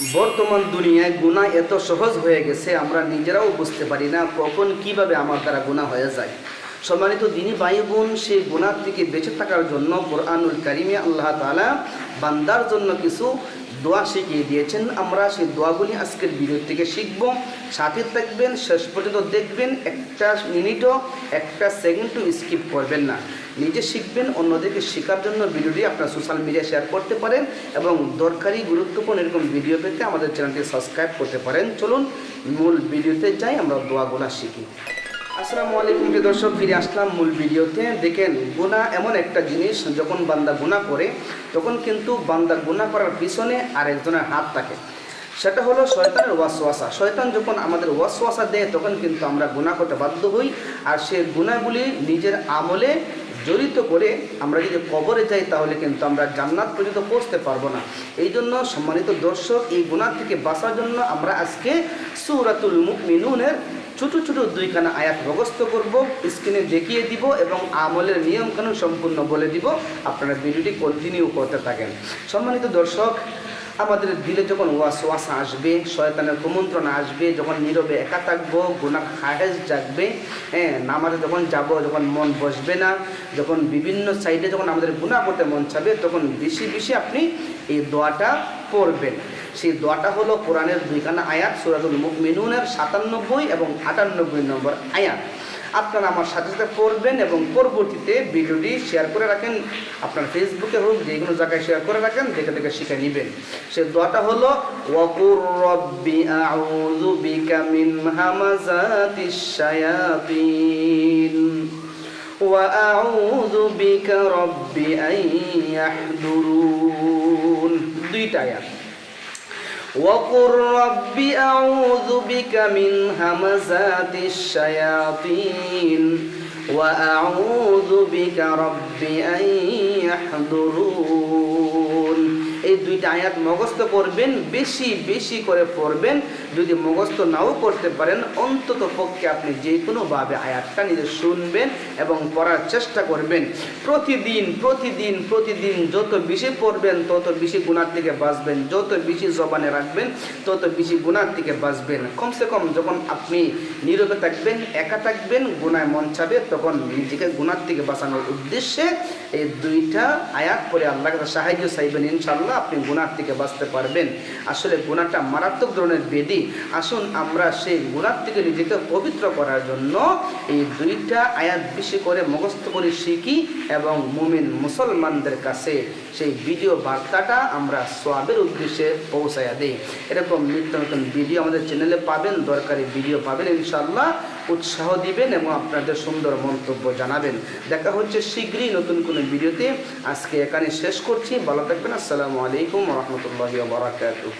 বর্তমান দুনিয়ায় গুণা এত সহজ হয়ে গেছে, আমরা নিজেরাও বুঝতে পারি না কখন কীভাবে আমার দ্বারা গুণা হয়ে যায়। সম্মানিত দিনী ভাই বোন সেই গুণার থেকে বেঁচে থাকার জন্য কোরআনুল কারিমে আল্লাহ তালা বান্দার জন্য কিছু দোয়া শিখিয়ে দিয়েছেন। আমরা সেই দোয়াগুলি আজকের ভিডিও থেকে শিখব। সাথে থাকবেন, শেষ পর্যন্ত দেখবেন, একটা মিনিটও, একটা সেকেন্ডও স্কিপ করবেন না। নিজে শিখবেন, অন্যদেরকে শেখার জন্য ভিডিওটি আপনার সোশ্যাল মিডিয়া শেয়ার করতে পারেন এবং দরকারি, গুরুত্বপূর্ণ এরকম ভিডিও পেতে আমাদের চ্যানেলটি সাবস্ক্রাইব করতে পারেন। চলুন, মূল ভিডিওতে যাই, আমরা দোয়াগুলা শিখি। আসসালামু আলাইকুম প্রিয় দর্শক, ফিরে আসলাম মূল ভিডিওতে। দেখেন গুণা এমন একটা জিনিস, যখন বান্দা গুণা করে, তখন কিন্তু বান্দা গুণা করার পিছনে আরেকজনের হাত থাকে। সেটা হলো শয়তানের ওয়াসওয়াসা। শয়তান যখন আমাদের ওয়াসওয়াসা দেয়, তখন কিন্তু আমরা গুণা করতে বাধ্য হই। আর সে গুণাগুলি নিজের আমলে জড়িত করে আমরা যদি কবরে যাই, তাহলে কিন্তু আমরা জান্নাত পর্যন্ত পৌঁছতে পারব না। এই জন্য সম্মানিত দর্শক, এই গুণা থেকে বাঁচার জন্য আমরা আজকে সুরাতুল মুকমিনুনের ছোট ছোট দুইখানা আয়াত মুখস্থ করব, স্ক্রিনে দেখিয়ে দিব এবং আমলের নিয়মকানুন সম্পূর্ণ বলে দিব। আপনারা ভিডিওটি কন্টিনিউ করতে থাকেন। সম্মানিত দর্শক, আমাদের দিলে যখন ওয়াস আসবে, শয়তানের কুমন্ত্রণ আসবে, যখন নীরবে একা থাকব গুনার হাহেজ জাগবে হ্যাঁ নামাজে যখন যাব, যখন মন বসবে না, যখন বিভিন্ন সাইডে যখন আমাদের গুণা করতে মন চাবে, তখন বেশি বেশি আপনি এই দোয়াটা পড়বেন। সেই দোয়াটা হলো কোরআনের দুইখানা আয়াত সুরাতুল মুকমিনুনের সাতানব্বই এবং আটানব্বই নম্বর আয়াত আপনারা আমার সাথে সাথে পড়বেন এবং পরবর্তীতে ভিডিওটি শেয়ার করে রাখেন আপনার ফেসবুকে হোক যে কোনো জায়গায় শেয়ার করে রাখেন দেখে দেখে শিখে নেবেন সে দোয়াটা হলো ওয়াকুর রব্বি আউযু বিকা মিন হামাযাতিশ শায়াতিন وأعوذ بك رب أن يحضرون দুইটা আয়াত وقل رب أعوذ بك من همزات الشياطين وأعوذ بك رب أن يحضرون দুইটা আয়াত মুখস্থ করবেন, বেশি বেশি করে পড়বেন। যদি মুখস্থ নাও করতে পারেন, অন্তত পক্ষে আপনি যে কোনোভাবে আয়াতটা নিজে শুনবেন এবং পড়ার চেষ্টা করবেন। প্রতিদিন প্রতিদিন প্রতিদিন যত বেশি পড়বেন, তত বেশি গুণার থেকে বাঁচবেন। যত বেশি জবানে রাখবেন, তত বেশি গুণার থেকে বাঁচবেন। কমসে কম যখন আপনি নীরবে থাকবেন, একা থাকবেন গুণায় মন চাবে তখন নিজেকে গুণার থেকে বাঁচানোর উদ্দেশ্যে এই দুইটা আয়াত পরে আল্লাহ সাহায্য চাইবেন ইনশাল্লাহ আপনি গুণার থেকে বাঁচতে পারবেন। আসলে গুণাটা মারাত্মক ধরনের বেদি। আসুন আমরা সেই গুণার থেকে নিজেকে পবিত্র করার জন্য এই দুইটা আয়াত বেশি করে মুখস্থ করে শিখি এবং মুমিন মুসলমানদের কাছে সেই ভিডিও বার্তাটা আমরা সোয়াবের উদ্দেশ্যে পৌঁছাইয়া দিই। এরকম নিত্য নতুন ভিডিও আমাদের চ্যানেলে পাবেন, দরকারি ভিডিও পাবেন ইনশাল্লাহ উৎসাহ দিবেন এবং আপনাদের সুন্দর মন্তব্য জানাবেন। দেখা হচ্ছে শীঘ্রই নতুন কোনো ভিডিওতে। আজকে এখানে শেষ করছি। ভালো থাকবেন। আসসালামু আলাইকুম রহমতুল্লাহ বারাকাতুহ।